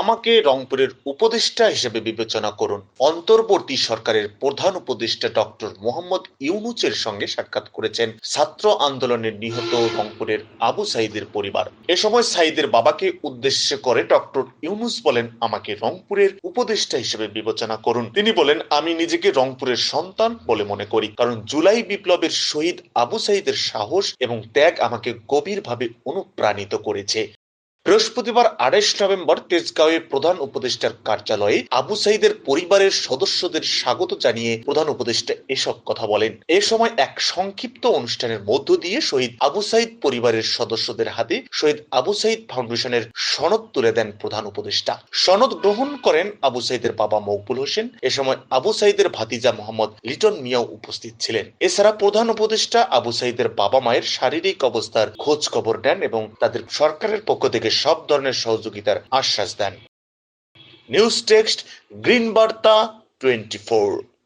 আমাকে রংপুরের উপদেষ্টা হিসেবে বিবেচনা করুন। অন্তর্বর্তী সরকারের প্রধান উপদেষ্টা ডক্টর মোহাম্মদ ইউনুসের সঙ্গে সাক্ষাৎ করেছেন ছাত্র আন্দোলনের নিহত রংপুরের আবু সাইদের পরিবার। এ সময় সাইদের বাবাকে উদ্দেশ্য করে ডক্টর ইউনুস বলেন, আমাকে রংপুরের উপদেষ্টা হিসেবে বিবেচনা করুন। তিনি বলেন, আমি নিজেকে রংপুরের সন্তান বলে মনে করি, কারণ জুলাই বিপ্লবের শহীদ আবু সাইদের সাহস এবং ত্যাগ আমাকে গভীরভাবে অনুপ্রাণিত করেছে। বৃহস্পতিবার আড়াইশ নভেম্বর তেজগাঁওয়ে প্রধান উপদেষ্টার কার্যালয়ে আবু সাইদের পরিবারের সদস্যদের স্বাগত জানিয়ে প্রধান উপদেষ্টা এসব কথা বলেন। এ সময় এক সংক্ষিপ্ত অনুষ্ঠানের মধ্য দিয়ে শহীদ আবু সাইদ পরিবারের সদস্যদের হাতে শহীদ আবু সাইদ ফাউন্ডেশনের সনদ তুলে দেন প্রধান উপদেষ্টা। সনদ গ্রহণ করেন আবু সাইদের বাবা মকবুল হোসেন। এ সময় আবু সাইদের ভাতিজা মোহাম্মদ লিটন মিয়াও উপস্থিত ছিলেন। এছাড়া প্রধান উপদেষ্টা আবু সাইদের বাবা মায়ের শারীরিক অবস্থার খোঁজ খবর নেন এবং তাদের সরকারের পক্ষ থেকে সব ধরনের সহযোগিতার আশ্বাস দেন। নিউজ টেক্সট গ্রিন বার্তা টোয়েন্টি